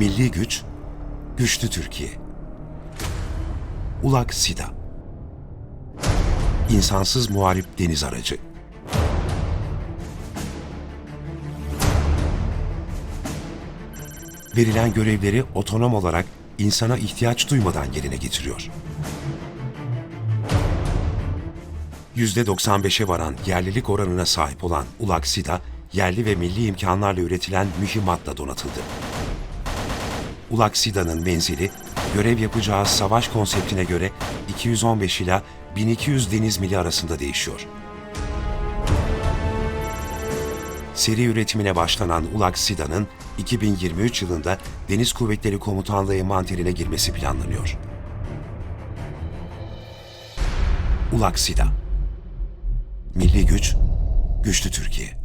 Milli güç, güçlü Türkiye. Ulak Sida. İnsansız muharip deniz aracı. Verilen görevleri otonom olarak insana ihtiyaç duymadan yerine getiriyor. %95'e varan yerlilik oranına sahip olan Ulak Sida, yerli ve milli imkanlarla üretilen mühimmatla donatıldı. Ulak Sida'nın menzili, görev yapacağı savaş konseptine göre 215 ila 1200 deniz mili arasında değişiyor. Seri üretimine başlanan Ulak Sida'nın 2023 yılında Deniz Kuvvetleri Komutanlığı envanterine girmesi planlanıyor. Ulak Sida Milli güç, güçlü Türkiye.